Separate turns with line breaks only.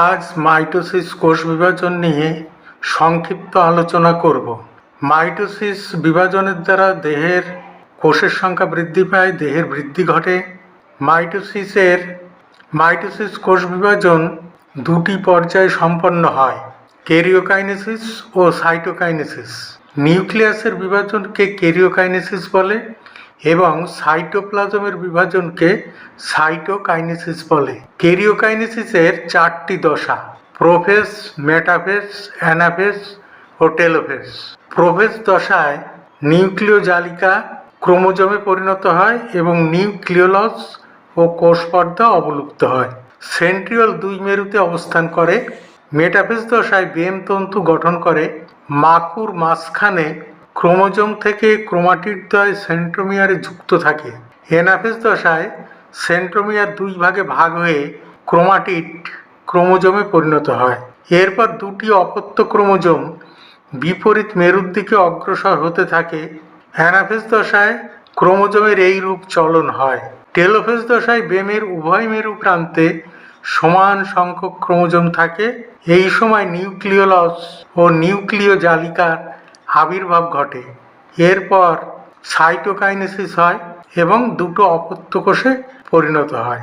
আজ মাইটোসিস কোষ বিভাজন নিয়ে সংক্ষিপ্ত আলোচনা করব। মাইটোসিস বিভাজনের দ্বারা দেহের কোষের সংখ্যা বৃদ্ধি পায়, দেহের বৃদ্ধি ঘটে। মাইটোসিসের মাইটোসিস কোষ বিভাজন দুটি পর্যায়ে সম্পন্ন হয়, কেরিওকাইনেসিস ও সাইটোকাইনেসিস। নিউক্লিয়াসের বিভাজনকে কেরিওকাইনেসিস বলে। এবং সাইটোপ্লাজমের বিভাজনকে সাইটোকাইনেসিস বলে। কেরিওকাইনেসিসের চারটি দশা, প্রোফেস, মেটাফেস, অ্যানাফেস ও টেলোফেস। প্রোফেস দশায় নিউক্লিয় জালিকা ক্রোমোজোমে পরিণত হয় এবং নিউক্লিওলস ও কোষপর্দা অবলুপ্ত হয়। সেন্ট্রিওল দুই মেরুতে অবস্থান করে। মেটাফেস দশায় বেম তন্তু গঠন করে। মাকুর মাঝখানে ক্রোমোজোম থেকে ক্রোমাটিডদ্বয় সেন্ট্রোমিয়ারে যুক্ত থাকে। এনাফেস দশায় সেন্ট্রোমিয়ার দুই ভাগে ভাগ হয়ে ক্রোমাটিড ক্রোমোজোমে পরিণত হয়। এরপর দুটি অপত্য ক্রোমোজোম বিপরীত মেরুর দিকে অগ্রসর হতে থাকে। অ্যানাফেস দশায় ক্রোমোজোমের এই রূপ চলন হয়। টেলোফেস দশায় বেমের উভয় মেরু প্রান্তে সমান সংখ্যক ক্রোমোজোম থাকে। এই সময় নিউক্লিওলস ও নিউক্লিয় জালিকার আবির্ভাব ঘটে। এরপর সাইটোকাইনেসিস হয় এবং দুটো অপত্য কোষে পরিণত হয়।